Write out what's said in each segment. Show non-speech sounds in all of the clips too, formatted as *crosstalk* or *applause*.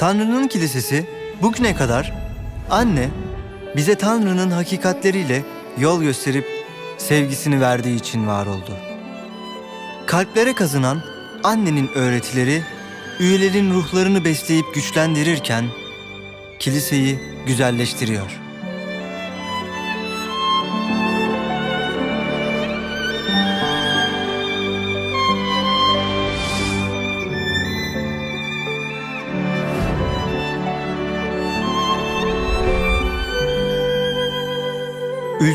Tanrı'nın kilisesi bugüne kadar anne bize Tanrı'nın hakikatleriyle yol gösterip sevgisini verdiği için var oldu. Kalplere kazınan annenin öğretileri üyelerin ruhlarını besleyip güçlendirirken kiliseyi güzelleştiriyor.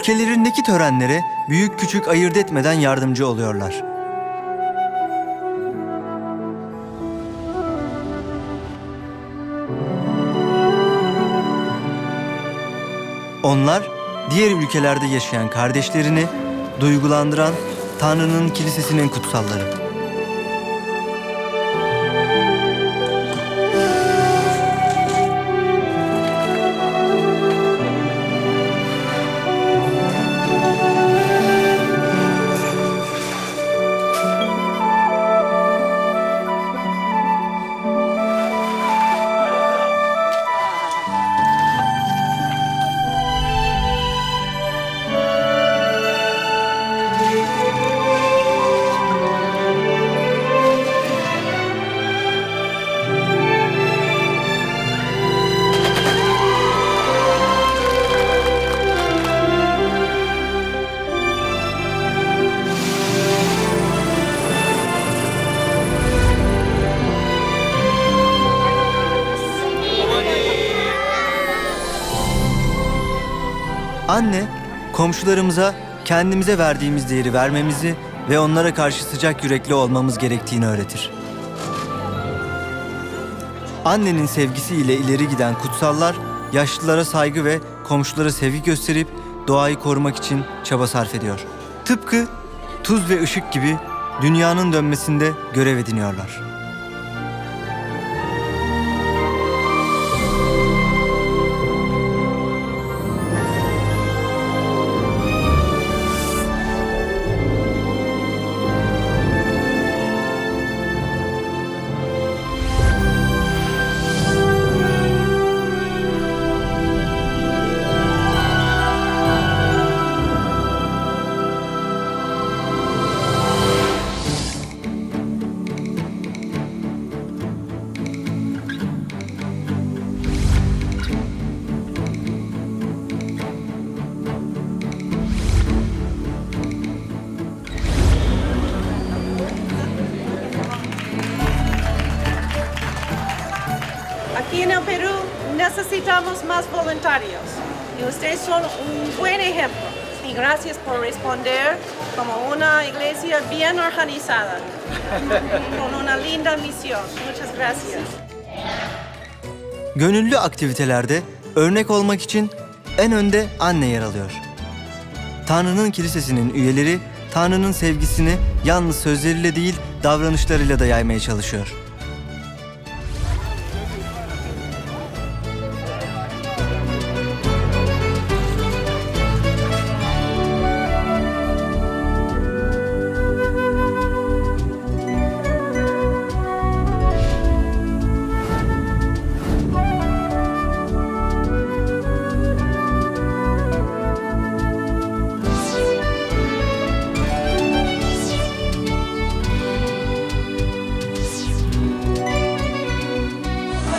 Ülkelerindeki törenlere büyük küçük ayırt etmeden yardımcı oluyorlar. Onlar diğer ülkelerde yaşayan kardeşlerini duygulandıran Tanrı'nın kilisesinin kutsalları. Anne, komşularımıza kendimize verdiğimiz değeri vermemizi ve onlara karşı sıcak yürekli olmamız gerektiğini öğretir. Annenin sevgisiyle ileri giden kutsallar, yaşlılara saygı ve komşulara sevgi gösterip doğayı korumak için çaba sarf ediyor. Tıpkı tuz ve ışık gibi dünyanın dönmesinde görev ediniyorlar. Necesitamos más voluntarios y ustedes son un buen ejemplo. Y gracias por responder como una iglesia bien organizada, *laughs* con una linda misión. Muchas gracias. Gönüllü aktivitelerde örnek olmak için en önde anne yer alıyor. Tanrı'nın kilisesinin üyeleri Tanrı'nın sevgisini yalnız sözleriyle değil davranışlarıyla da yaymaya çalışıyor.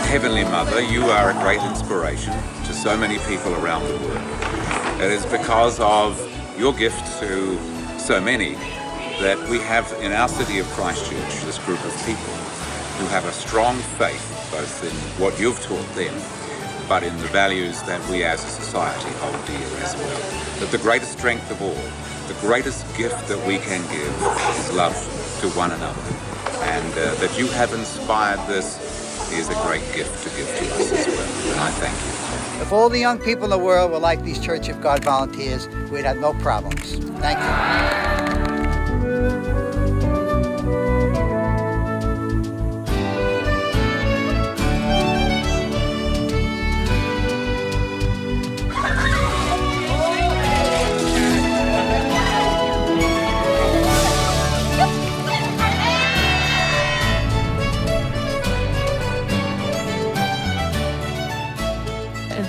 Heavenly Mother, you are a great inspiration to so many people around the world. It is because of your gift to so many that we have in our city of Christchurch this group of people who have a strong faith both in what you've taught them but in the values that we as a society hold dear as well. That the greatest strength of all, the greatest gift that we can give is love to one another. And uh, that you have inspired this is a great gift to give to us as well. And I thank you. If all the young people in the world were like these Church of God volunteers, we'd have no problems. Thank you.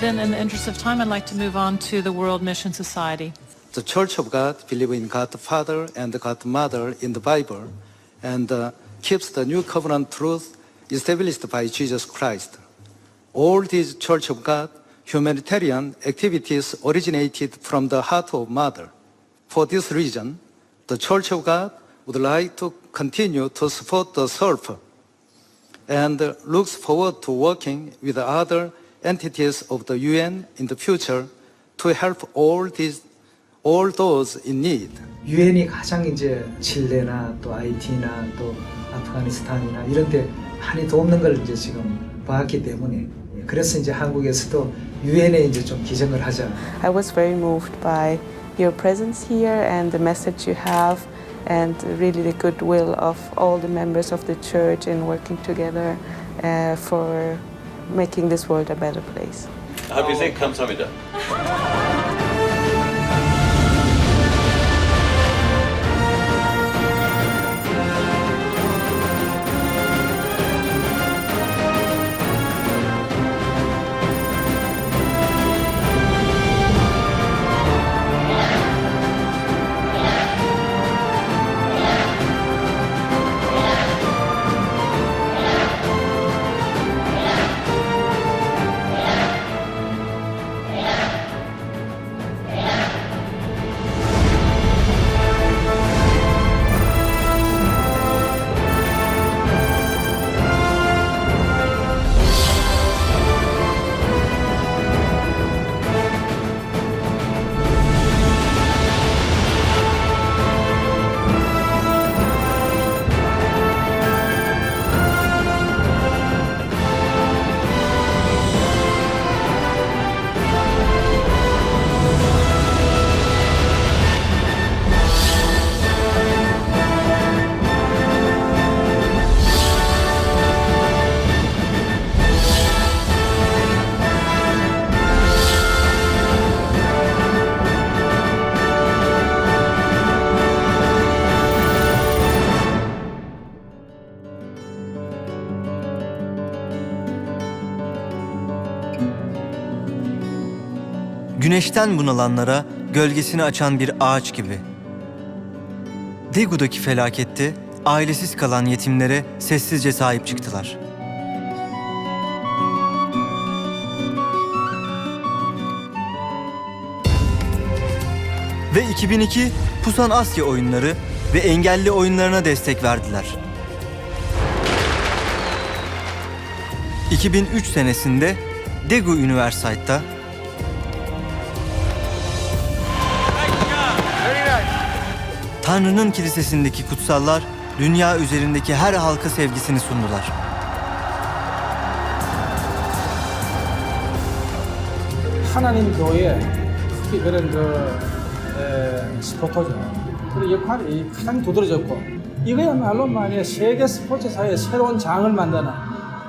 Then, in the interest of time, I'd like to move on to the World Mission Society. The Church of God believes in God the Father and God the Mother in the Bible and uh, keeps the new covenant truth established by Jesus Christ. All these Church of God humanitarian activities originated from the heart of Mother. For this reason, the Church of God would like to continue to support the surfer and uh, looks forward to working with other entities of the UN in the future to help all these all those in need. 유엔이 가장 이제 칠레나 또 아이티나 또 아프가니스탄이나 이런 데 많이 돕는 걸 이제 지금 봤기 때문에 예, 그래서 이제 한국에서도 유엔에 이제 좀 기증을 하자. I was very moved by your presence here and the message you have, and really the goodwill of all the members of the church in working together uh, for making this world a better place. 하비생 감사합니다. *laughs* Güneşten bunalanlara gölgesini açan bir ağaç gibi. Degu'daki felakette ailesiz kalan yetimlere sessizce sahip çıktılar. Ve 2002 Pusan Asya oyunları ve engelli oyunlarına destek verdiler. 2003 senesinde Daegu University'da Tanrı'nın kilisesindeki kutsallar dünya üzerindeki her halka sevgisini sundular. 하나님 교회 특히 그런 그 에, 스포터죠. 그 역할이 가장 두드러졌고 이거야말로 만약 세계 스포츠사의 새로운 장을 만드는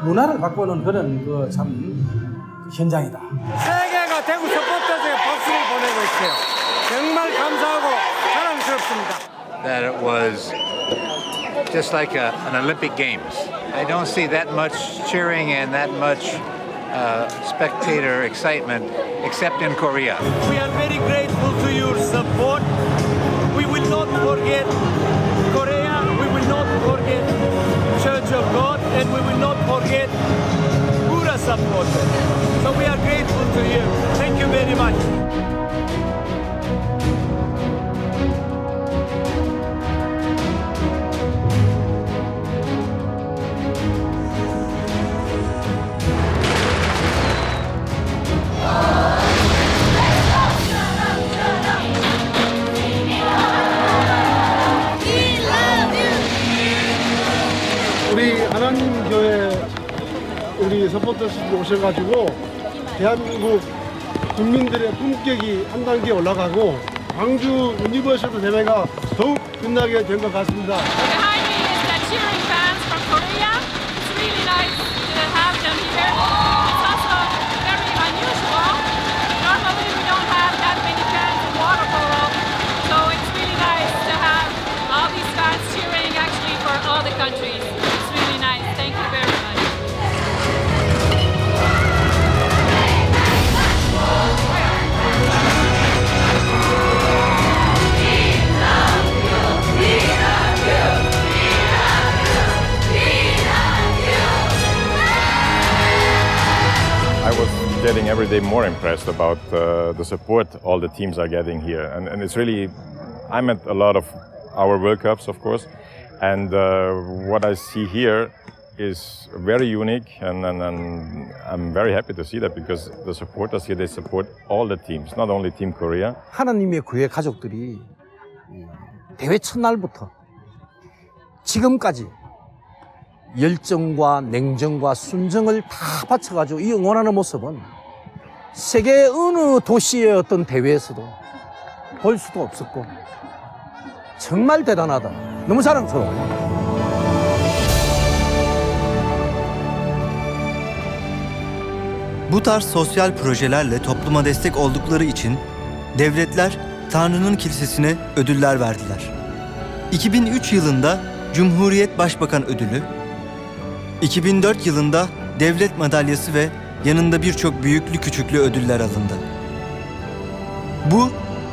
문화를 바꾸는 그런 그 참 현장이다. 세계가 대구 서포터즈에 박수를 보내고 있어요. 정말 감사하고. That it was just like a, an Olympic Games. I don't see that much cheering and that much uh, spectator excitement except in Korea. We are very grateful to your support. We will not forget Korea. We will not forget Church of God, and we will not forget Buddha supporters. So we are grateful to you. Thank you very much. 우리 서포터스들 오셔가지고 대한민국 국민들의 품격이 한 단계 올라가고 광주 유니버시티 대회가 더욱 빛나게 된 것 같습니다. every day more impressed about uh, the support all the teams are getting here. And, and it's really, I'm at a lot of our World Cups, of course, and uh, what I see here is very unique, and, and, and I'm very happy to see that because the supporters here, they support all the teams, not only Team Korea. 하나님의 교회 가족들이 이 대회 첫날부터 지금까지 열정과 냉정과 순정을 다 바쳐가지고 이 응원하는 모습은 세계 어느 도시의 어떤 대회에서도 볼 수도 없었고 정말 대단하다. 너무 자랑스러워. Bu tarz sosyal projelerle topluma destek oldukları için devletler Tanrı'nın kilisesine ödüller verdiler. 2003 yılında Cumhuriyet Başbakan Ödülü, 2004 yılında Devlet Madalyası ve yanında birçok büyüklü küçüklü ödüller alındı. Bu,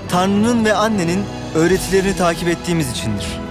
Tanrı'nın ve annenin öğretilerini takip ettiğimiz içindir.